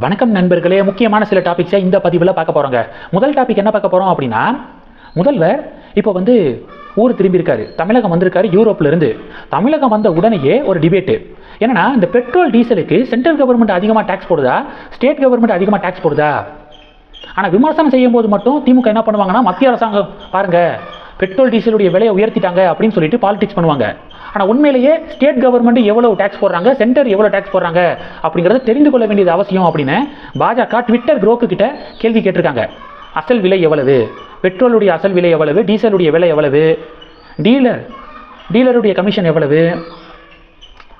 வணக்கம் நண்பர்களே முக்கியமான சில டாபிக்ஸை இந்த பதிவில் பார்க்க போகிறோங்க முதல் டாபிக் என்ன பார்க்க போகிறோம் அப்படின்னா முதல்வர் இப்போ வந்து ஊர் திரும்பியிருக்காரு. தமிழகம் வந்திருக்காரு யூரோப்லேருந்து. தமிழகம் வந்த உடனேயே ஒரு டிபேட்டு என்னன்னா இந்த பெட்ரோல் டீசலுக்கு சென்ட்ரல் கவர்மெண்ட் அதிகமாக டேக்ஸ் போடுதா? ஸ்டேட் கவர்மெண்ட் அதிகமாக டேக்ஸ் போடுதா? ஆனால் விமர்சனம் செய்யும் போது மட்டும் திமுக என்ன பண்ணுவாங்கன்னா மத்திய அரசாங்கம் பாருங்கள் பெட்ரோல் டீசலுடைய விலையை உயர்த்திட்டாங்க அப்படின்னு சொல்லிட்டு பாலிடிக்ஸ் பண்ணுவாங்க. ஆனால் உண்மையிலேயே ஸ்டேட் கவர்மெண்ட் எவ்வளோ டேக்ஸ் போடுறாங்க சென்டர் எவ்வளோ டேக்ஸ் போடுறாங்க அப்படிங்கிறத தெரிந்து கொள்ள வேண்டியது அவசியம் அப்படின்னு பாஜக ட்விட்டர் குரோக்கு கிட்ட கேள்வி கேட்டிருக்காங்க. அசல் விலை எவ்வளவு? பெட்ரோலுடைய அசல் விலை எவ்வளவு? டீசலுடைய விலை எவ்வளவு? டீலர் டீலருடைய கமிஷன் எவ்வளவு?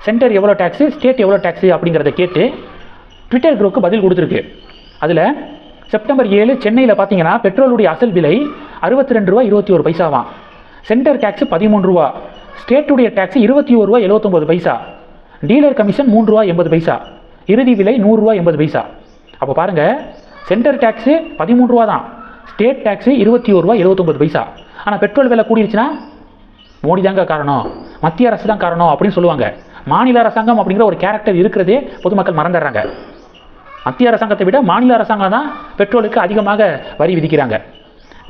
சென்டர் எவ்வளோ டேக்ஸு ஸ்டேட் எவ்வளோ டேக்ஸு அப்படிங்கிறத கேட்டு ட்விட்டர் குரூக்கு பதில் கொடுத்துருக்கு. அதில் செப்டம்பர் ஏழு சென்னையில் பார்த்தீங்கன்னா பெட்ரோலுடைய அசல் விலை அறுபத்தி ரெண்டு ரூபா இருபத்தி ஒரு பைசாவாம். சென்டர் டேக்ஸு பதிமூணு ரூபா. ஸ்டேட்டுடைய டேக்ஸ் இருபத்தி ஒரு ரூபா எழுபத்தொம்பது பைசா. டீலர் கமிஷன் மூணு ரூபா எண்பது பைசா. இறுதி விலை நூறுரூவா எண்பது பைசா. அப்போ பாருங்கள் சென்டர் டேக்ஸு பதிமூணு ரூபா தான். ஸ்டேட் டேக்ஸு இருபத்தி ஒரு ரூபா எழுபத்தொம்பது பைசா. ஆனால் பெட்ரோல் விலை கூடிருச்சுன்னா மோடி தாங்க காரணம். மத்திய அரசு தான் காரணம் அப்படின்னு சொல்லுவாங்க. மாநில அரசாங்கம் அப்படிங்கிற ஒரு கேரக்டர் இருக்கிறதே பொதுமக்கள் மறந்துடுறாங்க. மத்திய அரசாங்கத்தை விட மாநில அரசாங்கம் தான் பெட்ரோலுக்கு அதிகமாக வரி விதிக்கிறாங்க.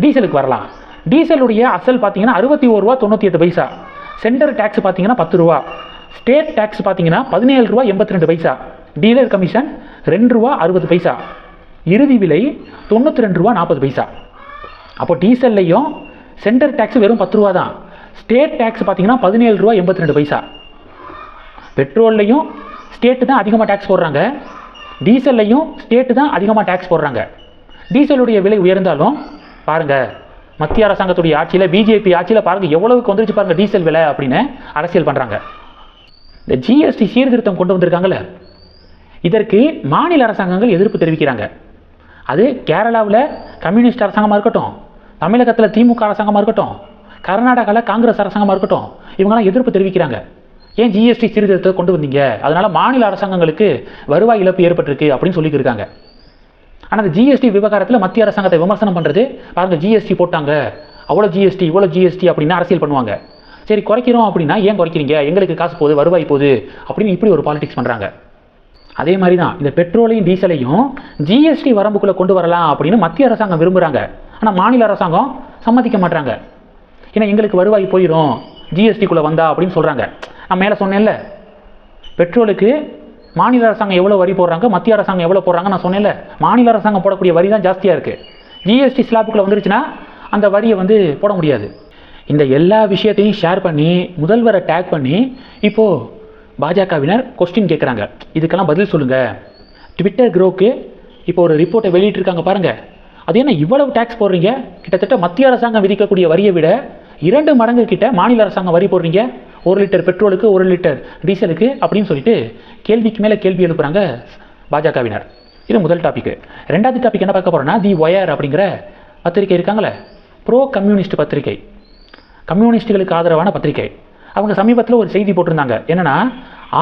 டீசலுக்கு வரலாம். டீசலுடைய அசல் பார்த்தீங்கன்னா அறுபத்தி ஒரு ரூபா தொண்ணூற்றி எட்டு பைசா. சென்டர் டேக்ஸ் பார்த்தீங்கன்னா பத்து ரூபா. ஸ்டேட் டேக்ஸ் பார்த்தீங்கன்னா பதினேழு ரூபா எண்பத்தி ரெண்டு பைசா. டீலர் கமிஷன் ரெண்டு ரூபா அறுபது பைசா. இறுதி விலை தொண்ணூற்றி ரெண்டு ரூபா நாற்பது பைசா. அப்போ டீசல்லையும் சென்டர் டேக்ஸ் வெறும் பத்து ரூபா தான். ஸ்டேட் டேக்ஸ் பார்த்தீங்கன்னா பதினேழு ரூபா எண்பத்தி ரெண்டு பைசா. பெட்ரோல்லையும் ஸ்டேட்டு தான் அதிகமாக டேக்ஸ் போடுறாங்க. டீசல்லையும் ஸ்டேட்டு தான் அதிகமாக டேக்ஸ் போடுறாங்க. டீசலுடைய விலை உயர்ந்தாலும் பாருங்கள் மத்திய அரசாங்கத்துடைய ஆட்சியில் பிஜேபி ஆட்சியில் பாருங்கள் எவ்வளவுக்கு வந்துருச்சு பாருங்கள் டீசல் விலை அப்படின்னு அரசியல் பண்ணுறாங்க இந்த ஜிஎஸ்டி சீர்திருத்தம் கொண்டு வந்திருக்காங்கள இதற்கு மாநில அரசாங்கங்கள் எதிர்ப்பு தெரிவிக்கிறாங்க. அது கேரளாவில் கம்யூனிஸ்ட் அரசாங்கமாக இருக்கட்டும் தமிழகத்தில் திமுக அரசாங்கமாக இருக்கட்டும் கர்நாடகாவில் காங்கிரஸ் அரசாங்கமாக இருக்கட்டும் இவங்கெல்லாம் எதிர்ப்பு தெரிவிக்கிறாங்க. ஏன் ஜிஎஸ்டி சீர்திருத்தத்தை கொண்டு வந்தீங்க? அதனால் மாநில அரசாங்கங்களுக்கு வருவாய் இழப்பு ஏற்பட்டிருக்கு அப்படின்னு சொல்லியிருக்காங்க ஆனால் அந்த ஜிஎஸ்டி விவகாரத்தில் மத்திய அரசாங்கத்தை விமர்சனம் பண்ணுறது பாருங்க ஜிஎஸ்டி போட்டாங்க. அவ்வளோ ஜிஎஸ்டி இவ்வளோ ஜிஎஸ்டி அப்படின்னு அரசியல் பண்ணுவாங்க. சரி குறைக்கிறோம் அப்படின்னா ஏன் குறைக்கிறீங்க? எங்களுக்கு காசு போகுது வருவாய் போகுது அப்படின்னு இப்படி ஒரு பாலிடிக்ஸ் பண்ணுறாங்க அதே மாதிரி தான் இந்த பெட்ரோலையும் டீசலையும் ஜிஎஸ்டி வரம்புக்குள்ளே கொண்டு வரலாம் அப்படின்னு மத்திய அரசாங்கம் விரும்புகிறாங்க ஆனால் மாநில அரசாங்கம் சம்மதிக்க மாட்டாங்க ஏன்னா எங்களுக்கு வருவாய் போயிடும் ஜிஎஸ்டிக்குள்ளே வந்தா அப்படின்னு சொல்கிறாங்க நான் மேலே சொன்னேன்ல பெட்ரோலுக்கு மாநில அரசாங்கம் எவ்வளோ வரி போடுறாங்க மத்திய அரசாங்கம் எவ்வளோ போடுறாங்க நான் சொன்னேன்ல. மாநில அரசாங்கம் போடக்கூடிய வரி தான் ஜாஸ்தியாக இருக்குது ஜிஎஸ்டி ஸ்லாப்புக்குள்ளே வந்துருச்சுன்னா அந்த வரியை வந்து போட முடியாது. இந்த எல்லா விஷயத்தையும் ஷேர் பண்ணி முதல்வரை டேக் பண்ணி இப்போது பாஜகவினர் கொஸ்டின் கேட்குறாங்க இதுக்கெல்லாம் பதில் சொல்லுங்கள் ட்விட்டர் க்ரோக்கு இப்போ ஒரு ரிப்போர்ட்டை வெளியிட்டிருக்காங்க பாருங்கள் அது என்ன இவ்வளவு டேக்ஸ் போடுறீங்க? கிட்டத்தட்ட மத்திய அரசாங்கம் விதிக்கக்கூடிய வரியை விட இரண்டு மடங்கு கிட்ட மாநில அரசாங்கம் வரி போடுறீங்க. ஒரு லிட்டர் பெட்ரோலுக்கு ஒரு லிட்டர் டீசலுக்கு அப்படின்னு சொல்லிட்டு கேள்விக்கு மேலே கேள்வி எழுப்புறாங்க பாஜகவினர். இது முதல் டாபிக் ரெண்டாவது டாபிக் என்ன பார்க்க போகிறோன்னா தி ஒயர் அப்படிங்கிற பத்திரிகை இருக்காங்களே ப்ரோ கம்யூனிஸ்ட் பத்திரிகை. கம்யூனிஸ்டுகளுக்கு ஆதரவான பத்திரிகை. அவங்க சமீபத்தில் ஒரு செய்தி போட்டிருந்தாங்க. என்னென்னா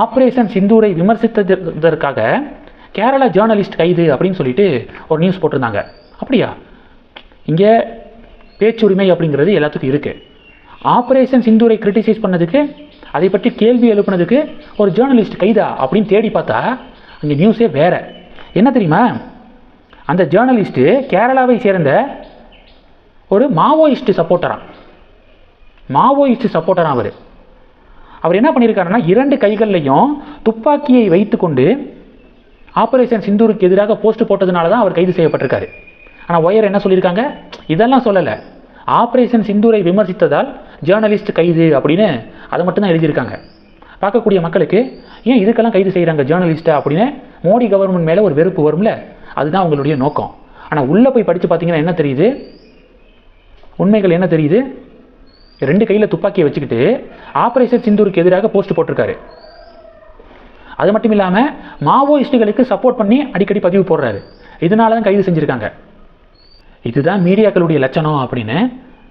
ஆப்ரேஷன் சிந்தூரை விமர்சித்ததற்காக கேரளா ஜேர்னலிஸ்ட் கைது அப்படின்னு சொல்லிட்டு ஒரு நியூஸ் போட்டிருந்தாங்க. அப்படியா? இங்கே பேச்சுரிமை அப்படிங்கிறது எல்லாத்துக்கும் இருக்குது ஆப்ரேஷன் சிந்தூரை கிரிட்டிசைஸ் பண்ணதுக்கு அதை பற்றி கேள்வி எழுப்புனதுக்கு ஒரு ஜேர்னலிஸ்ட் கைதா அப்படின்னு தேடி பார்த்தா அங்கே நியூஸே வேறு. என்ன தெரியுமா? அந்த ஜேர்னலிஸ்ட்டு கேரளாவை சேர்ந்த ஒரு மாவோயிஸ்ட் சப்போர்ட்டரான் மாவோயிஸ்ட் சப்போர்ட்டரான் அவர். அவர் என்ன பண்ணியிருக்காருன்னா இரண்டு கைகள்லையும் துப்பாக்கியை வைத்துக்கொண்டு ஆப்ரேஷன் சிந்தூருக்கு எதிராக போஸ்ட் போட்டதுனால தான் அவர் கைது செய்யப்பட்டிருக்காரு. ஆனால் ஒயர் என்ன சொல்லியிருக்காங்க? இதெல்லாம் சொல்லலை. ஆப்ரேஷன் சிந்தூரை விமர்சித்ததால் ஜேர்னலிஸ்ட் கைது அப்படின்னு அதை மட்டும்தான் எழுதியிருக்காங்க. பார்க்கக்கூடிய மக்களுக்கு ஏன் இதுக்கெல்லாம் கைது செய்கிறாங்க ஜேர்னலிஸ்ட்டை அப்படின்னு மோடி கவர்மெண்ட் மேலே ஒரு வெறுப்பு வரும்ல? அதுதான் அவங்களுடைய நோக்கம். ஆனால் உள்ளே போய் படித்து பார்த்தீங்கன்னா என்ன தெரியுது? உண்மைகள் என்ன தெரியுது? ரெண்டு கையில் துப்பாக்கியை வச்சுக்கிட்டு ஆப்ரேஷன் சிந்தூருக்கு எதிராக போஸ்ட் போட்டிருக்காரு. அது மட்டும் இல்லாமல் மாவோயிஸ்டுகளுக்கு சப்போர்ட் பண்ணி அடிக்கடி பதிவு போடுறாரு. இதனால தான் கைது செஞ்சுருக்காங்க. இதுதான் மீடியாக்களுடைய லட்சணம் அப்படின்னு